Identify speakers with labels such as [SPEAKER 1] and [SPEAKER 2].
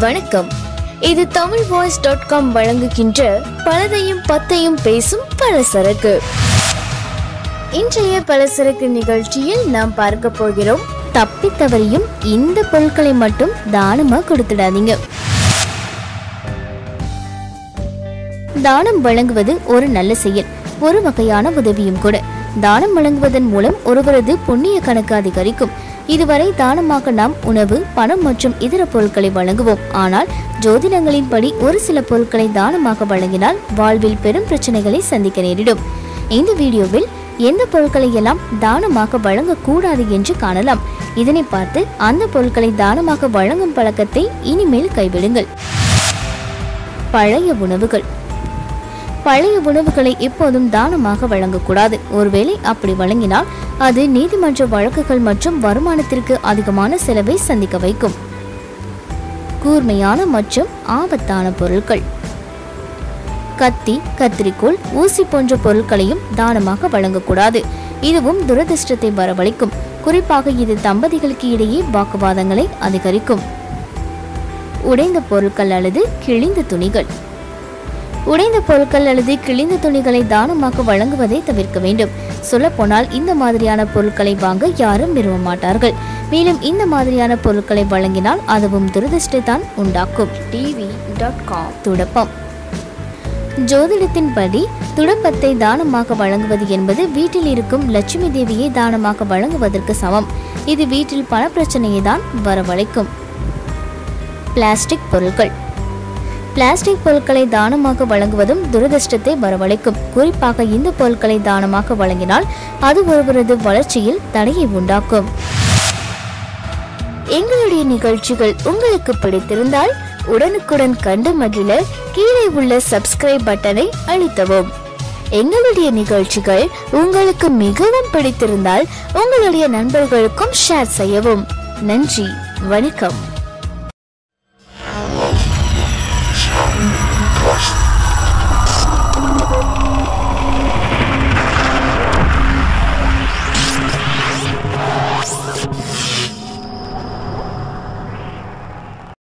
[SPEAKER 1] வணக்கம். இது Tamil voice dot com வழங்குகின்ற பலதையும் பத்தையும் பேசும் பலசரக்கு. இன்றைய பலசரக்கு நிகழ்ச்சியில் நாம் பார்க்க போகிறோம் தப்பி தவறியும் இந்த பொருட்களை மட்டும் தானமா கொடுத்துடாதீங்க. தானம் வழங்குவது ஒரு நல்ல செயல் ஒரு வகையான உதவியும் கூட. தானம் வழங்குவதன் மூலம் ஒருவரது புண்ணிய கணக்கு அதிகரிக்கும். இதுவரை தானமாக நாம் உணவு பணம் மற்றும் இதர பொருட்களை வழங்குவோம். ஆனால் ஜோதிடங்களின்படி ஒரு சில பொருட்களை தானமாக வழங்கினால் வாழ்வில் பெரும் பிரச்சனைகளை சந்திக்க நேரிடும். இந்த வீடியோவில் எந்த பொருட்களை எல்லாம் தானமாக வழங்கக்கூடாது என்று காணலாம். இதனை பார்த்து அந்த பொருட்களை தானமாக வழங்கும் பழக்கத்தை இனிமேல் கைவிடுங்கள். பழைய உணவுகள். பழைய உணவுகளை எப்போதும் தானமாக வழங்கக்கூடாது. ஒருவேளை அப்படி வழங்கினால் அது நீதிமன்ற வழக்குகள் மற்றும் வருமானத்திற்கு அதிகமான செலவை சந்திக்க வைக்கும். கூர்மையான மற்றும் ஆபத்தான பொருட்கள். கத்தி கத்திரிக்கோள் ஊசி போன்ற பொருட்களையும் தானமாக வழங்கக்கூடாது. இதுவும் துரதிர்ஷ்டத்தை வரவழைக்கும். குறிப்பாக இது தம்பதிகளுக்கு இடையே வாக்குவாதங்களை அதிகரிக்கும். உடைந்த பொருட்கள் அல்லது கிழிந்த துணிகள். உடைந்த பொருட்கள் அல்லது கிழிந்த துணிகளை தானமாக வழங்குவதை தவிர்க்க வேண்டும். சொல்லப்போனால் இந்த மாதிரியான பொருட்களை வாங்க யாரும் விரும்ப மாட்டார்கள். மேலும் இந்த மாதிரியான பொருட்களை வழங்கினால் அதுவும் துரதிர்ஷ்டத்தான் உண்டாக்கும். டிவி டாட் காம் துடப்பம் ஜோதிடத்தின்படி துடப்பத்தை தானமாக வழங்குவது என்பது வீட்டில் இருக்கும் லட்சுமி தேவியை தானமாக வழங்குவதற்கு சமம். இது வீட்டில் பணப்பிரச்சனையை தான் வரவழைக்கும். பிளாஸ்டிக் பொருட்கள். பிளாஸ்டிக் பொருட்களை தானமாக வழங்குவதும் துரதிர்ஷ்டத்தை வரவழைக்கும். குறிப்பாக இந்த பொருட்களை தானமாக வழங்கினால் அது ஒருவரது வளர்ச்சியில் தடையை உண்டாக்கும். எங்களுடைய நிகழ்ச்சிகள் உங்களுக்கு பிடித்திருந்தால் உடனுக்குடன் கண்டு மகிழ கீழே உள்ள சப்ஸ்கிரைப் பட்டனை அழுத்தவும். எங்களுடைய நிகழ்ச்சிகள் உங்களுக்கு மிகவும் பிடித்திருந்தால் உங்களுடைய நண்பர்களுக்கும் ஷேர் செய்யவும். நன்றி வணக்கம்.